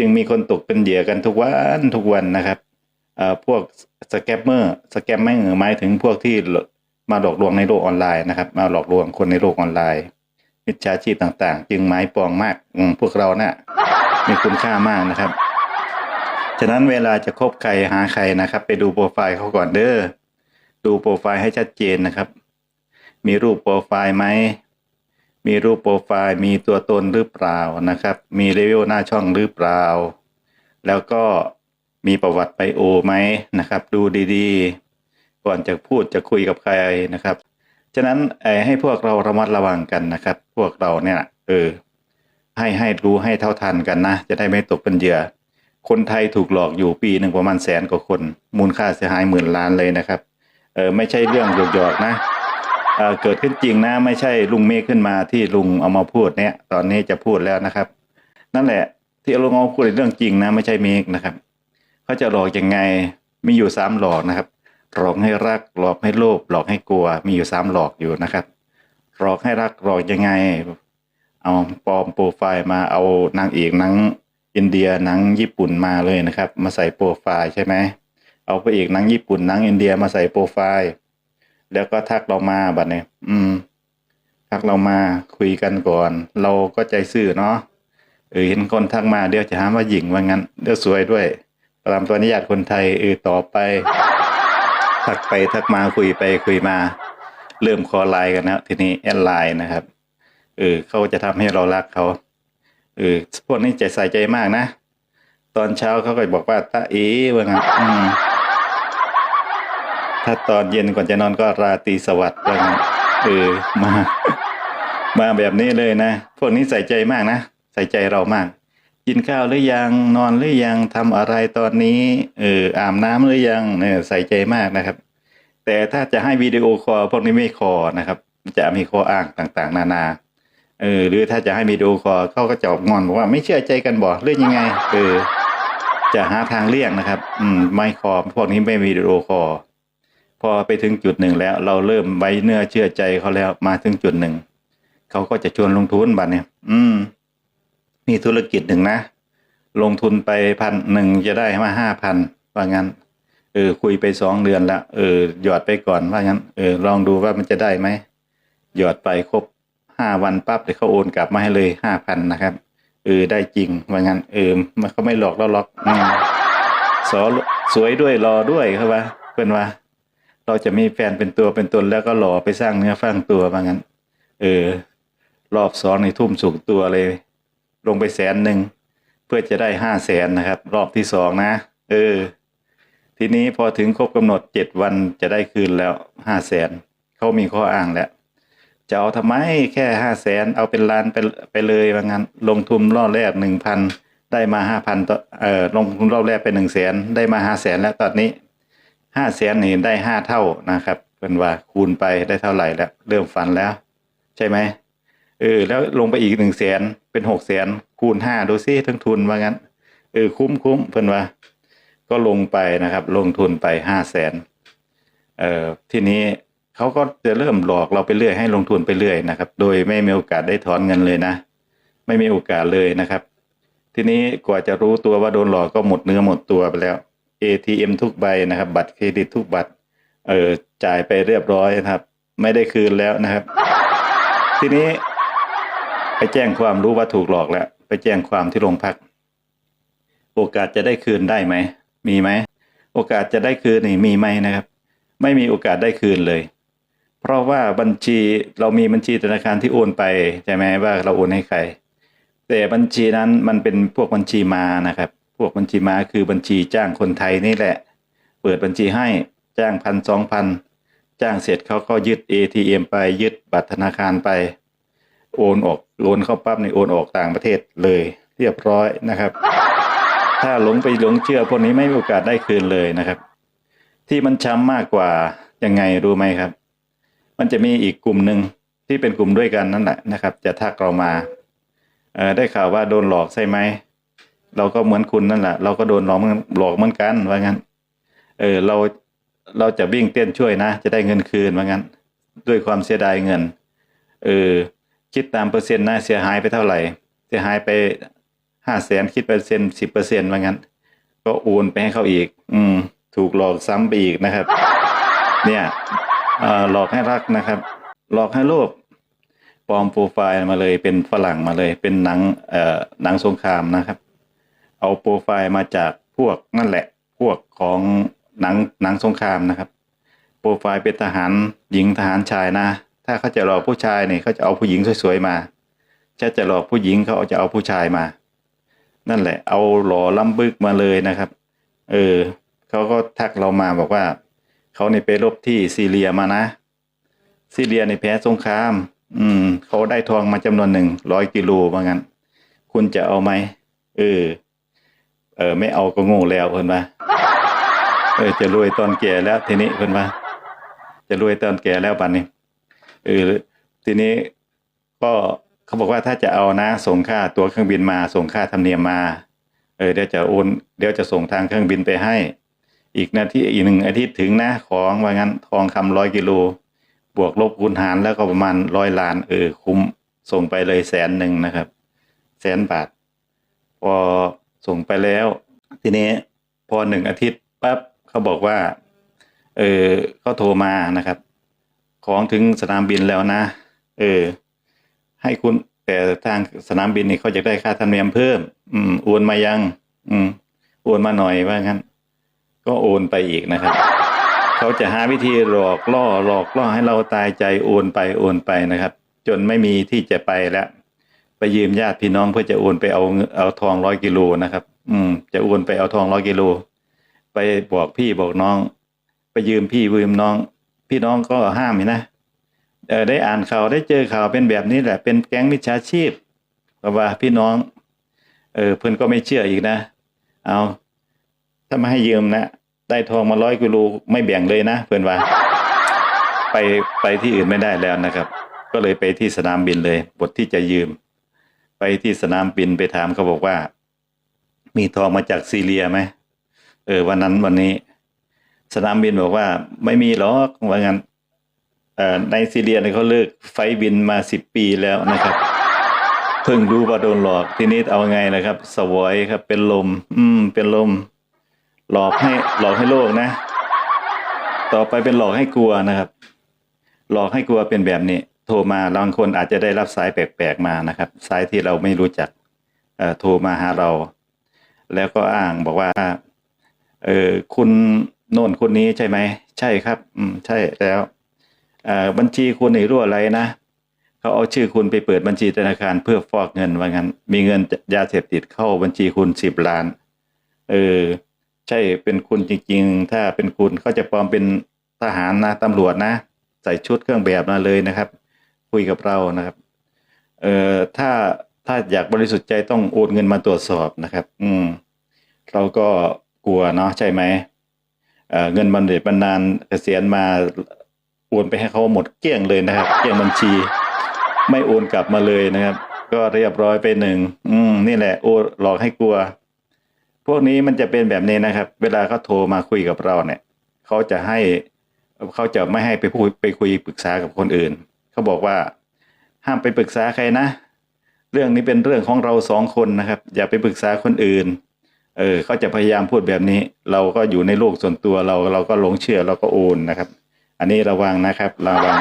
จึงมีคนตกเป็นเหยื่อกันทุกวันทุกวันนะครับเอ่อพวกสแกมเมอร์สแกมไม่เหงอหมายถึงพวกที่มาหลอกลวงในโลกออนไลน์นะครับ มาหลอกลวงคนในโลกออนไลน์มิจฉาชีพต่าง ๆ จึงหมายปองมากอพวกเราเนะ่ะมีคุณค่ามากนะครับ ฉะนั้นเวลาจะคบใครหาใครนะครับ ไปดูโปรไฟล์เขาก่อนเด้อดูโปรไฟล์ให้ชัดเจนนะครับ มีรูปโปรไฟล์ไหม มีรูปโปรไฟล์ มีตัวตนหรือเปล่านะครับ มีเลเวลหน้าช่องหรือเปล่า แล้วก็มีประวัติไปโอไหมนะครับ ดูดีๆ ก่อนจะพูดจะคุยกับใครนะครับ ฉะนั้นให้พวกเราระมัดระวังกันนะครับ พวกเราเนี่ยเออให้ให้รู้ให้เท่าทันกันนะ จะได้ไม่ตกเป็นเหยื่อ คนไทยถูกหลอกอยู่ปีหนึ่งประมาณแสนกว่าคน มูลค่าเสียหายหมื่นล้านเลยนะครับ เออไม่ใช่เรื่องหยอกๆนะ เเกิดขึ้นจริงนะ ไม่ใช่ลุงเมฆขึ้นมาที่ลุงเอามาพูดเนี่ย ตอนนี้จะพูดแล้วนะครับ นั่นแหละ ที่ลุงเอามาพูดเป็นเรื่องจริงนะ ไม่ใช่เมฆนะครับเขาจะหลอกยังไงมีอยู่สามหลอกนะครับ หลอกให้รักหลอกให้โลภหลอกให้กลัว มีอยู่สามหลอกอยู่นะครับ หลอกให้รักหลอกยังไง เอาปลอมโปรไฟล์มาเอานางเอกหนังอินเดียหนังญี่ปุ่นมาเลยนะครับ มาใส่โปรไฟล์ใช่ไหมเอาพระเอกหนังญี่ปุ่นหนังอินเดียมาใส่โปรไฟล์ แล้วก็ทักเรามาบัดเนี่ยอืม ทักเรามาคุยกันก่อน เราก็ใจซื่อเนาะเออเห็นคนทักมาเดี๋ยวจะหาว่าหญิงว่างั้นเดี๋ยวสวยด้วยตามตัวนิยาตคนไทยเออต่อไป ทักไปทักมาคุยไปคุยมา เริ่มคอไลน์กันนะทีนี้แอดไลน์นะครับเออเขาจะทำให้เรารักเขาเออพวกนี้ใจใส่ใจมากนะ ตอนเช้าเขาก็บอกว่าตาเอ๋ว่างั้นอืม ถ้าตอนเย็นก่อนจะนอนก็ราตรีสวัสดิ์ว่างเออมามาแบบนี้เลยนะ พวกนี้ใส่ใจมากนะ ใส่ใจเรามาก กินข้าวหรือยังนอนหรือยังทำอะไรตอนนี้ เอออาบน้ำหรือยังเนี่ยใส่ใจมากนะครับ แต่ถ้าจะให้วิดีโอคอลพวกนี้ไม่คอนะครับ จะมีข้ออ้างต่างๆ นานา เออ หรือถ้าจะให้วิดีโอคอลเขาก็จะงอนบอกว่าไม่เชื่อใจกันบ่หรือยังไง เออ จะหาทางเลี่ยงนะครับ อืมไม่คอพวกนี้ไม่วิดีโอคอล พอไปถึงจุดหนึ่งแล้ว เราเริ่มไว้เนื้อเชื่อใจเขาแล้วมาถึงจุดหนึ่งเขาก็จะชวนลงทุนบัดเนี่ย อืม มีธุรกิจหนึ่งนะ ลงทุนไปพันหนึ่งจะได้มาห้าพันว่างั้น เออ คุยไปสองเดือนละเออหยอดไปก่อนว่างั้น เออ ลองดูว่ามันจะได้ไหมหยอดไปครบห้าวันปั๊บเดี๋ยวเขาโอนกลับมาให้เลยห้าพันนะครับ เออ ได้จริงว่างั้น เออมันเขาไม่หลอกเราหรอกอืมสอสวยด้วยรอด้วยครับว่าเพื่อนว่า เราจะมีแฟนเป็นตัวเป็นตนแล้วก็หล่อไปสร้างเนื้อสร้างตัวว่างั้น เออ รอบสองในทุ่มสุกตัวเลย ลงไปแสนหนึ่งเพื่อจะได้ห้าแสนนะครับ รอบที่สองนะ เออ ทีนี้พอถึงครบกำหนดเจ็ดวันจะได้คืนแล้วห้าแสนเขามีข้ออ้างแล้วจะเอาทำไมแค่ห้าแสนเอาเป็นล้านไปไปเลยว่างั้น ลงทุนรอบแรกหนึ่งพันได้มาห้าพันต่อเอ่อลงทุนรอบแรกไปหนึ่งแสนได้มาห้าแสนแล้วตอนนี้ ห้าแสนนี่ได้ห้าเท่านะครับเป็นว่าคูณไปได้เท่าไหร่แล้ว เริ่มฝันแล้ว ใช่ไหมเออ แล้วลงไปอีกหนึ่งแสนเป็นหกแสนคูณห้าดูซิทั้งทุนว่างั้นเออคุ้มคุ้มเพิ่นว่า ก็ลงไปนะครับ ลงทุนไปห้าแสนเอ่อทีนี้เขาก็จะเริ่มหลอกเราไปเรื่อยให้ลงทุนไปเรื่อยนะครับ โดยไม่มีโอกาสได้ถอนเงินเลยนะ ไม่มีโอกาสเลยนะครับ ทีนี้กว่าจะรู้ตัวว่าโดนหลอกก็หมดเนื้อหมดตัวไปแล้ว ATM ทุกใบนะครับ บัตรเครดิตทุกบัตรเออจ่ายไปเรียบร้อยนะครับ ไม่ได้คืนแล้วนะครับ ทีนี้ ไปแจ้งความรู้ว่าถูกหลอกแล้ว ไปแจ้งความที่โรงพัก โอกาสจะได้คืนได้ไหมมีไหมโอกาสจะได้คืนนี่มีไหมนะครับ ไม่มีโอกาสได้คืนเลย เพราะว่าบัญชีเรามีบัญชีธนาคารที่โอนไปใช่ไหมว่าเราโอนให้ใคร แต่บัญชีนั้นมันเป็นพวกบัญชีมานะครับ วกบัญชีมาคือบัญชีจ้างคนไทยนี่แหละ เปิดบัญชีให้จ้างพันสองพันจ้างเสร็จเขาก็ยึด ATM ไปยึดบัตรธนาคารไป โอนออกโอนเข้าปั๊บในโอนออกต่างประเทศเลยเรียบร้อยนะครับ ถ้าหลงไปหลงเชื่อพวกนี้ไม่มีโอกาสได้คืนเลยนะครับ ที่มันช้ำมากกว่ายังไงรู้ไหมครับ มันจะมีอีกกลุ่มหนึ่งที่เป็นกลุ่มด้วยกันนั่นแหละนะครับ จะทักเรามาได้ข่าวว่าโดนหลอกใช่ไหม เราก็เหมือนคุณนั่นแหละเราก็โดนหลอกเหมือนหลอกเหมือนกันว่างั้น เออเราเราจะวิ่งเต้นช่วยนะ จะได้เงินคืนว่างั้น ด้วยความเสียดายเงิน เออ คิดตามเปอร์เซ็นต์นะเสียหายไปเท่าไหร่ เสียหายไปห้าแสนคิดเปอร์เซ็นต์สิบเปอร์เซ็นต์ว่างั้น ก็โอนไปให้เขาอีก อืม ถูกหลอกซ้ำไปอีกนะครับ เนี่ยเออหลอกให้รักนะครับ หลอกให้โลภปลอมโปรไฟล์มาเลยเป็นฝรั่งมาเลย เป็นหนังเอ่อหนังสงครามนะครับ เอาโปรไฟล์มาจากพวกนั่นแหละ พวกของหนังหนังสงครามนะครับ โปรไฟล์เป็นทหารหญิงทหารชายนะ ถ้าเขาจะหลอกผู้ชายเนี่ยเขาจะเอาผู้หญิงสวยๆมาถ้าจะหลอกผู้หญิงเขาจะเอาผู้ชายมา นั่นแหละ เอาหล่อล้ำบึกมาเลยนะครับ เออเขาก็ทักเรามาบอกว่าเขาเนี่ยไปรบที่ซีเรียมานะ ซีเรียในแพ้สงคราม อืมเขาได้ทองมาจำนวนหนึ่งร้อยกิโลว่างั้น คุณจะเอาไหมเออ เออไม่เอาก็โง่แล้วเพิ่นว่าเออจะรวยตอนแก่แล้ว ทีนี้เพิ่นว่า จะรวยตอนแก่แล้วบัดนี้เออทีนี้ก็เขาบอกว่าถ้าจะเอานะส่งค่าตั๋วเครื่องบินมา ส่งค่าธรรมเนียมมา เออเดี๋ยวจะโอนเดี๋ยวจะส่งทางเครื่องบินไปให้ อีกนาทีอีกหนึ่งอาทิตย์ถึงนะของว่างั้นทองคำร้อยกิโล บวกลบคูณหารแล้วก็ประมาณร้อยล้าน เออคุ้มส่งไปเลยแสนหนึ่งนะครับ แสนบาทพอ ส่งไปแล้ว ทีนี้พอหนึ่งอาทิตย์ปั๊บเขาบอกว่า เออเขาโทรมานะครับ ของถึงสนามบินแล้วนะ เออ ให้คุณแต่ทางสนามบินนี่เขาจะได้ค่าธรรมเนียมเพิ่ม อืมโอนมายัง อืมโอนมาหน่อยว่างั้น ก็โอนไปอีกนะครับเขาจะหาวิธีหลอกล่อหลอกล่อให้เราตายใจโอนไปโอนไปนะครับ จนไม่มีที่จะไปแล้ว ไปยืมญาติพี่น้องเพื่อจะโอนไปเอาเอาทองร้อยกิโลนะครับ อืม จะโอนไปเอาทองร้อยกิโล ไปบอกพี่บอกน้อง ไปยืมพี่ยืมน้อง พี่น้องก็ห้ามนะเออได้อ่านข่าวได้เจอข่าวเป็นแบบนี้แหละ เป็นแก๊งมิจฉาชีพเพราะว่าพี่น้อง เออเพื่อนก็ไม่เชื่ออีกนะ เอาถ้ามาให้ยืมนะได้ทองมาร้อยกิโลไม่แบ่งเลยนะเพื่อนว่า ไปไปที่อื่นไม่ได้แล้วนะครับ ก็เลยไปที่สนามบินเลยบทที่จะยืม ไปที่สนามบินไปถามเขาบอกว่า มีทองมาจากซีเรียไหมเออวันนั้นวันนี้ สนามบินบอกว่า ไม่มีหรอกว่างั้นในซีเรียเนี่ยเขาเลิกไฟบินมาสิบปีแล้วนะครับ เพิ่งรู้ว่าโดนหลอกทีนี้เอาไงนะครับ สวอยครับ เป็นลม อืม เป็นลม หลอกให้หลอกให้โลกนะ ต่อไปเป็นหลอกให้กลัวนะครับ หลอกให้กลัวเป็นแบบนี้ ทรมาบางคนอาจจะได้รับสายแปลกๆมานะครับ สายที่เราไม่รู้จักเอ่อโทรมาหาเรา แล้วก็อ้างบอกว่าเออคุณโน่นคนนี้ใช่ไหม ใช่ครับ อืมใช่แล้วเอ่อบัญชีคุณนี่รั่วไหลนะเขาเอาชื่อคุณไปเปิดบัญชีธนาคารเพื่อฟอกเงินว่างั้น มีเงินยาเสพติดเข้าบัญชีคุณสิบล้าน เออ ใช่เป็นคุณจริง ๆ ถ้าเป็นคุณเขาจะปลอมเป็นทหารนะตำรวจนะ ใส่ชุดเครื่องแบบมาเลยนะครับ คุยกับเรานะครับ เอ่อถ้าถ้าอยากบริสุทธิ์ใจต้องโอนเงินมาตรวจสอบนะครับ อืม เราก็กลัวเนาะใช่ไหมเอ่อเงินบำเหน็จบำนาญเกษียณมาโอนไปให้เขาหมดเกลี้ยงเลยนะครับเกลี้ยงบัญชี ไม่โอนกลับมาเลยนะครับ ก็เรียบร้อยไปหนึ่งอืมนี่แหละโอหลอกให้กลัว พวกนี้มันจะเป็นแบบนี้นะครับ เวลาเขาโทรมาคุยกับเราเนี่ยเขาจะให้เขาจะไม่ให้ไปพูดไปคุยปรึกษากับคนอื่น เขาบอกว่าห้ามไปปรึกษาใครนะ เรื่องนี้เป็นเรื่องของเราสองคนนะครับ อย่าไปปรึกษาคนอื่น เออเขาจะพยายามพูดแบบนี้ เราก็อยู่ในโลกส่วนตัวเราเราก็หลงเชื่อเราก็โอนนะครับ อันนี้ระวังนะครับระวัง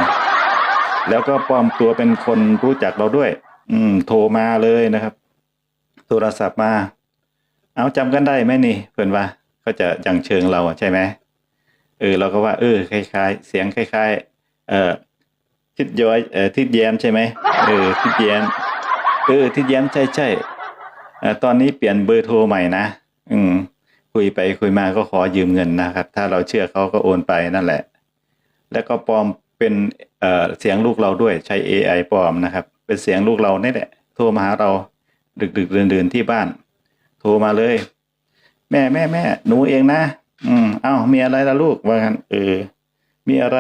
แล้วก็ปลอมตัวเป็นคนรู้จักเราด้วย อืม โทรมาเลยนะครับ โทรศัพท์มา เอาจำกันได้ไหมนี่เพื่อนว่าเขาจะยังเชิงเราใช่ไหมเออเราก็ว่า เออคล้ายๆ เสียงคล้าย ๆ เออ ทิดย้อยเอ่อทิดแย้มใช่ไหมเออทิดแย้มเออทิดแย้มใช่ใช่เออตอนนี้เปลี่ยนเบอร์โทรใหม่นะอืม คุยไปคุยมาก็ขอยืมเงินนะครับ ถ้าเราเชื่อเขาก็โอนไปนั่นแหละ แล้วก็ปลอมเป็นเอ่อเสียงลูกเราด้วยใช้ AI ปลอมนะครับ เป็นเสียงลูกเรานี่แหละโทรมาหาเรา ดึกดึกเดินเดินที่บ้าน โทรมาเลย แม่แม่แม่หนูเองนะอืม เอ้ามีอะไรล่ะลูกว่างั้นเออ มีอะไร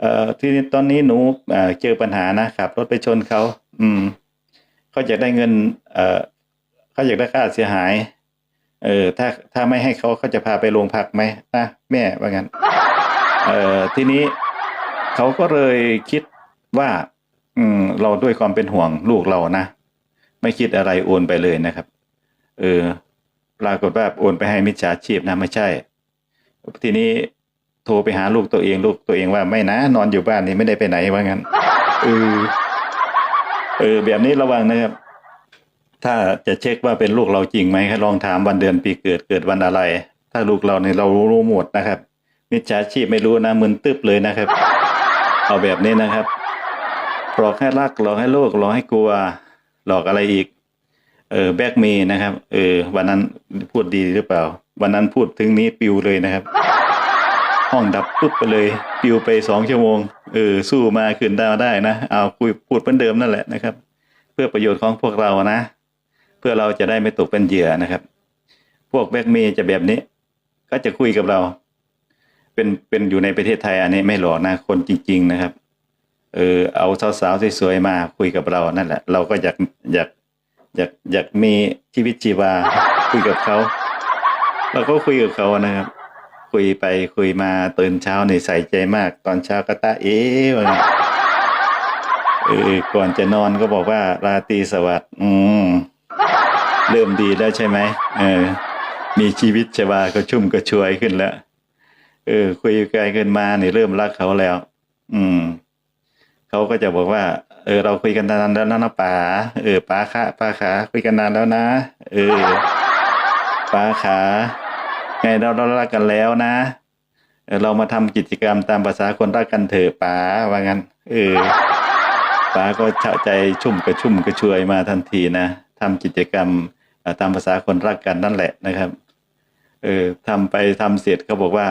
เอ่อที่ตอนนี้หนูเอ่อเจอปัญหานะขับรถไปชนเขาอืมเขาอยากได้เงิน เอ่อเขาอยากได้ค่าเสียหาย เออถ้าถ้าไม่ให้เขาเขาจะพาไปโรงพักไหมนะแม่ว่างั้นเอ่อทีนี้เขาก็เลยคิดว่า อืม เราด้วยความเป็นห่วงลูกเรานะไม่คิดอะไรโอนไปเลยนะครับ เออ ปรากฏว่าโอนไปให้มิจฉาชีพนะ ไม่ใช่ ทีนี้ โทรไปหาลูกตัวเองลูกตัวเองว่าไม่นะ นอนอยู่บ้านนี่ไม่ได้ไปไหนว่างั้นเออเออ แบบนี้ระวังนะครับ ถ้าจะเช็คว่าเป็นลูกเราจริงไหมลองถามวันเดือนปีเกิดเกิดวันอะไร ถ้าลูกเราเนี่ยเรารู้หมดนะครับ มิจฉาชีพไม่รู้นะมึนตึ๊บเลยนะครับ เอาแบบนี้นะครับหลอกให้รักหลอกให้โลกหลอกให้กลัว หลอกอะไรอีก เออแบกมีนะครับ เออ วันนั้นพูดดีหรือเปล่า วันนั้นพูดถึงนี้ปิวเลยนะครับ ห้องดับปุ๊บไปเลยปิวไปสองชั่วโมงเออสู้มาขึ้นดาวได้นะเอาคุยพูดเหมือนเดิมนั่นแหละนะครับ เพื่อประโยชน์ของพวกเรานะ เพื่อเราจะได้ไม่ตกเป็นเหยื่อนะครับ พวกแบกเมีจะแบบนี้ ก็จะคุยกับเรา เป็นเป็นอยู่ในประเทศไทยอันนี้ไม่หลอกนะคนจริง ๆนะครับ เออเอาสาวๆสวยๆมาคุยกับเรานั่นแหละ เราก็อยากอยากอยากอยากมีชีวิตชีวาคุยกับเขาเราก็คุยกับเขานะครับ คุยไปคุยมาตื่นเช้านี่ใส่ใจมาก ตอนเช้าก็ตาเอ๊ะว่างั้นเออก่อนจะนอนก็บอกว่าราตรีสวัสดิ์อืมเริ่มดีแล้วใช่ไหมเออ มีชีวิตชีวาก็ชุ่มก็ช่วยขึ้นแล้ว เออ คุยไกลขึ้นมานี่เริ่มรักเขาแล้ว อืมเขาก็จะบอกว่า เออ เราคุยกันนานแล้วนะนะป๋าเออป๋าขาป๋าขาคุยกันนานแล้วนะ เออป๋าขา ไงเราเรารักกันแล้วนะเรามาทำกิจกรรมตามภาษาคนรักกันเถอะป๋าว่างั้น เออป๋าก็เฉาใจชุ่มกระชุ่มกระชวยมาทันทีนะทำกิจกรรมตามภาษาคนรักกันนั่นแหละนะครับ เออทำไปทำเสร็จเขาบอกว่า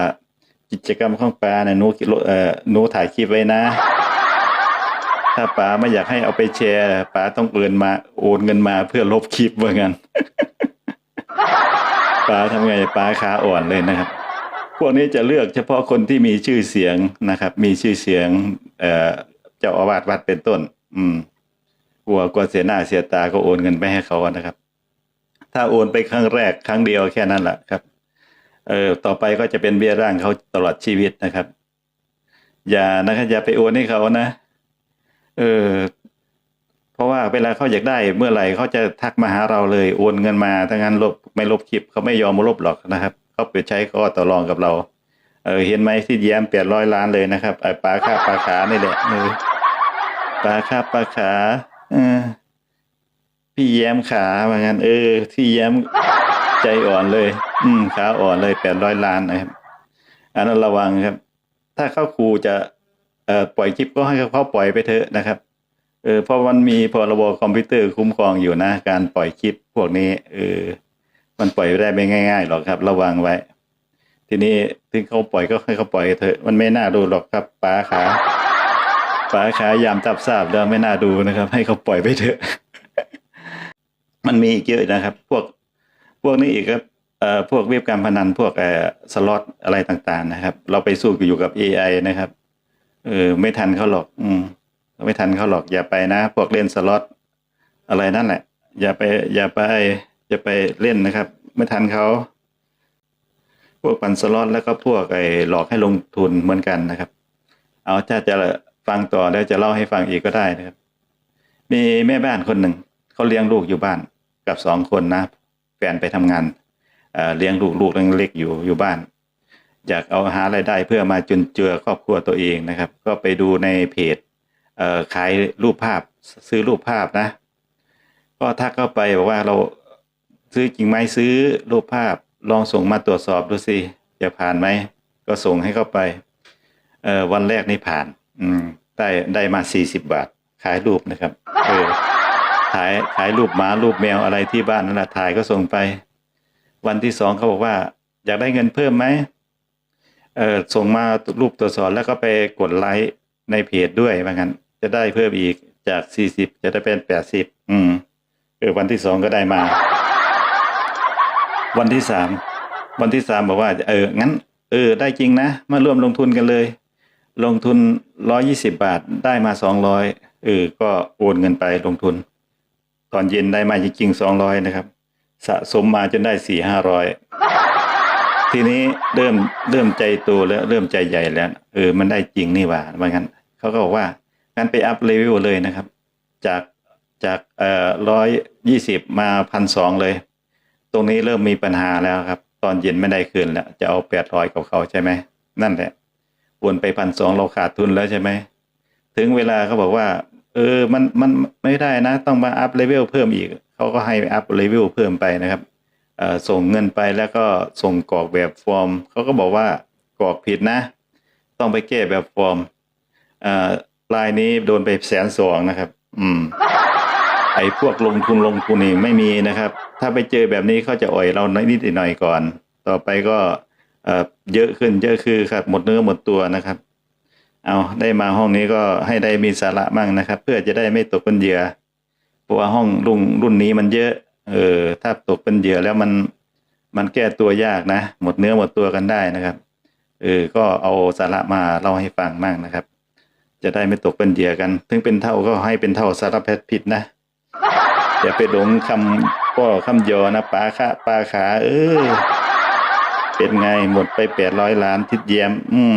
กิจกรรมของป๋าเนี่ยหนูเอ่อหนูถ่ายคลิปไว้นะ ถ้าป๋าไม่อยากให้เอาไปแชร์ป๋าต้องเอินมาโอนเงินมาเพื่อลบคลิปว่างั้น ป๋าทำไงป๋าขาอ่อนเลยนะครับ พวกนี้จะเลือกเฉพาะคนที่มีชื่อเสียงนะครับ มีชื่อเสียง เอ่อเจ้าอาวาสวัดเป็นต้น อืมกลัวกลัวเสียหน้าเสียตาก็โอนเงินไปให้เขานะครับ ถ้าโอนไปครั้งแรกครั้งเดียวแค่นั้นแหละครับ เออต่อไปก็จะเป็นเบี้ยร่างเขาตลอดชีวิตนะครับ อย่านะครับอย่าไปโอนให้เขานะ เออ เพราะว่าเวลาเขาอยากได้เมื่อไหร่เขาจะทักมาหาเราเลยโอนเงินมาถ้างั้นลบไม่ลบคลิปเขาไม่ยอมมาลบหรอกนะครับเขาไปใช้ข้อต่อรองกับเรา เออเห็นไหมที่แย้มแปดร้อยล้านเลยนะครับไอ้ปลาค่าปลาขานี่แหละเออปลาค่าปลาขาเออพี่แย้มขาว่างั้น เออ ที่แย้มใจอ่อนเลย อืมขาอ่อนเลยแปดร้อยล้านนะครับอันนั้นระวังครับ ถ้าเขาครูจะเอ่อปล่อยคลิปก็ให้เขาปล่อยไปเถอะนะครับ เออเพราะมันมีพรบคอมพิวเตอร์คุ้มครองอยู่นะ การปล่อยคลิปพวกนี้เออมันปล่อยได้ไม่ง่ายๆหรอกครับ ระวังไว้ ทีนี้ถึงเขาปล่อยก็ให้เขาปล่อยเถอะมันไม่น่าดูหรอกครับป้าขาป้าขายามจับทราบแล้วไม่น่าดูนะครับ ให้เขาปล่อยไปเถอะ มันมีอีกเยอะนะครับ พวกพวกนี้อีกครับเอ่อพวกเว็บการพนันพวกเอ่อสล็อตอะไรต่างๆ นะครับ เราไปสู้อยู่กับ AI นะครับเออไม่ทันเขาหรอก อืม ไม่ทันเขาหรอกอย่าไปนะ พวกเล่นสล็อตอะไรนั่นแหละ อย่าไป อย่าไปอย่าไปเล่นนะครับ ไม่ทันเขาพวกปันสล็อตแล้วก็พวกไอ้หลอกให้ลงทุนเหมือนกันนะครับ เอาถ้าจะฟังต่อแล้วจะเล่าให้ฟังอีกก็ได้นะครับ มีแม่บ้านคนหนึ่งเขาเลี้ยงลูกอยู่บ้านกับสองคนนะแฟนไปทำงานเอ่อเลี้ยงลูกลูกเล็กๆอยู่อยู่บ้าน อยากเอาหารายได้เพื่อมาจุนเจือครอบครัวตัวเองนะครับ ก็ไปดูในเพจ เอ่อขายรูปภาพซื้อรูปภาพนะ ก็ทักเข้าไปบอกว่าเราซื้อจริงไหมซื้อรูปภาพ ลองส่งมาตรวจสอบดูสิจะผ่านไหมก็ส่งให้เข้าไปเอ่อวันแรกนี่ผ่าน อืมได้ได้มาสี่สิบบาท ขายรูปนะครับเออขายขายรูปหมารูปแมวอะไรที่บ้านนั่นแหละถ่ายก็ส่งไป วันที่สองเขาบอกว่า อยากได้เงินเพิ่มไหมเออส่งมารูปตัวจสอนแล้วก็ไปกดไลค์ในเพจด้วยว่างั้น จะได้เพิ่มอีกจากสี่สิบจะได้เป็นแปดสิบอืมเออวันที่สองก็ได้มา วันที่สามวันที่สามบอกว่า เออ งั้น เออ ได้จริงนะ มาร่วมลงทุนกันเลย ลงทุนร้อยี่สิบาทได้มาสองร้อยเออ ก็โอนเงินไปลงทุน ตอนเย็นได้มาจริงๆสองร้อยนะครับ สะสมมาจนได้สี่ห้าร้อยทีนี้เริ่มเริ่มใจโตแล้วเริ่มใจใหญ่แล้ว เออ มันได้จริงนี่หว่าว่างั้นเขาก็บอกว่า งั้นไปอัพเลเวลเลยนะครับ จากจากเอ่อร้อยยี่สิบมาพันสองเลย ตรงนี้เริ่มมีปัญหาแล้วครับ ตอนเย็นไม่ได้คืนแล้ว จะเอาแปดร้อยกับเขาใช่ไหม นั่นแหละวนไปพันสองเราขาดทุนแล้วใช่ไหม ถึงเวลาเขาบอกว่า เออมันมันไม่ได้นะ ต้องมาอัพเลเวลเพิ่มอีก เขาก็ให้อัพเลเวลเพิ่มไปนะครับส่งเงินไปแล้วก็ส่งกรอกแบบฟอร์มเขาก็บอกว่ากรอกผิดนะ ต้องไปแก้แบบฟอร์มอ รายนี้โดนไปแสนสองนะครับ อืม ไอ้พวกลงทุนลงทุนนี่ไม่มีนะครับ ถ้าไปเจอแบบนี้เขาจะอ่อยเรานิดๆหน่อยๆก่อน ต่อไปก็เอ่อเยอะขึ้นเยอะคือครับหมดเนื้อหมดตัวนะครับ เอาได้มาห้องนี้ก็ให้ได้มีสาระมั่งนะครับ เพื่อจะได้ไม่ตกเป็นเหยื่อเพราะว่าห้องรุ่นรุ่นนี้มันเยอะ เออ ถ้าตกเป็นเหยื่อแล้วมันมันแก้ตัวยากนะ หมดเนื้อหมดตัวกันได้นะครับเออก็เอาสาระมาเล่าให้ฟังมั่งนะครับ จะได้ไม่ตกเป็นเหยื่อกัน ถึงเป็นเท่าก็ให้เป็นเท่าสารพัดผิดนะ อย่าไปหลงคำก็คำยอนะปลาขาปลาขา เออเป็นไงหมดไปแปดร้อยล้านทิดเยี่ยม อืม